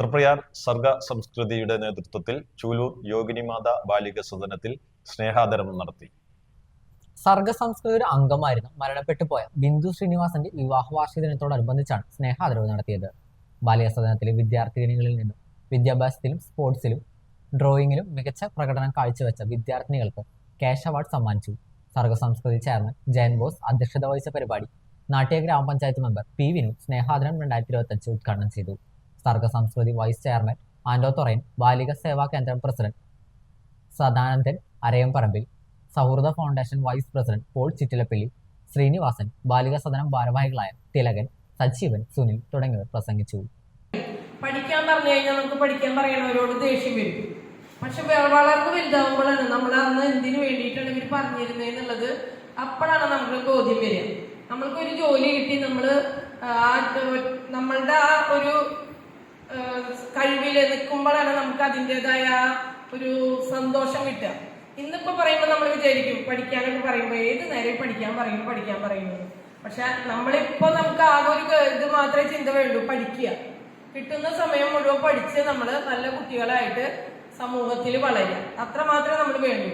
തൃപ്രയാർ സർഗ സംസ്കൃതിയുടെ നേതൃത്വത്തിൽ ചൂലൂർ യോഗിനിമാത ബാലിക സദനത്തിൽ സ്നേഹാദരം നടത്തി. സർഗ സംസ്കൃതിയുടെ അംഗമായിരുന്ന മരണപ്പെട്ടു പോയ ബിന്ദു ശ്രീനിവാസന്റെ വിവാഹ വാർഷിക ദിനത്തോടനുബന്ധിച്ചാണ് സ്നേഹാദരവ് നടത്തിയത്. ബാലിക സദനത്തിലെ വിദ്യാർത്ഥിനികളിൽ നിന്നും വിദ്യാഭ്യാസത്തിലും സ്പോർട്സിലും ഡ്രോയിങ്ങിലും മികച്ച പ്രകടനം കാഴ്ചവെച്ച വിദ്യാർത്ഥിനികൾക്ക് ക്യാഷ് അവാർഡ് സമ്മാനിച്ചു. സർഗ സംസ്കൃതി ചെയർമാൻ ജയൻ ബോസ് അധ്യക്ഷത വഹിച്ച പരിപാടി നാട്യ ഗ്രാമപഞ്ചായത്ത് മെമ്പർ പി വിനു സ്നേഹാദരം രണ്ടായിരത്തി ഇരുപത്തഞ്ച് ഉദ്ഘാടനം ചെയ്തു. സർഗ സംസ്കൃതി വൈസ് ചെയർമാൻ ആൻഡോ തൊറയൻ ബാലിക സേവാ കേന്ദ്രം പ്രസിഡന്റ് സദാനന്ദൻ അരയംപറമ്പിൽ സൗഹൃദ foundation vice president Paul Chittilappally Sreenivasan Balika Sadanam ഭാരവാഹികളായ തിലകൻ സജീവൻ സുനിൽ തുടങ്ങിയവർ പ്രസംഗിച്ചു. പഠിക്കാൻ പറഞ്ഞു കഴിഞ്ഞാൽ നമുക്ക് പഠിക്കാൻ പറയണവരോട് ദേഷ്യം വരും. പക്ഷെ വളർന്നു വലുതാവുമ്പോഴാണ് നമ്മൾ അന്ന് എന്തിനു വേണ്ടിയിട്ടാണ് ഇവർ പറഞ്ഞിരുന്നത് അപ്പോഴാണ് നമുക്ക് ബോധ്യം വരിക. നമ്മൾക്കൊരു ജോലി കിട്ടി നമ്മൾ ആ നമ്മളുടെ ആ ഒരു കഴിവിൽ നിൽക്കുമ്പോഴാണ് നമുക്ക് അതിന്റെതായ ഒരു സന്തോഷം കിട്ടുക. ഇന്നിപ്പോ പറയുമ്പോൾ നമ്മൾ വിചാരിക്കും പഠിക്കാനൊക്കെ പറയുമ്പോൾ ഏത് നേരം പഠിക്കാൻ പറയുന്നു പഠിക്കാൻ പറയുന്നു പക്ഷെ നമ്മളിപ്പോ നമുക്ക് ആകെ ഒരു ഇത് മാത്രമേ ചിന്ത വേണ്ടൂ പഠിക്കുക. കിട്ടുന്ന സമയം മുഴുവൻ പഠിച്ച് നമ്മൾ നല്ല കുട്ടികളായിട്ട് സമൂഹത്തിൽ വളരുക. അത്ര മാത്രമേ നമ്മൾ വേണ്ടൂ.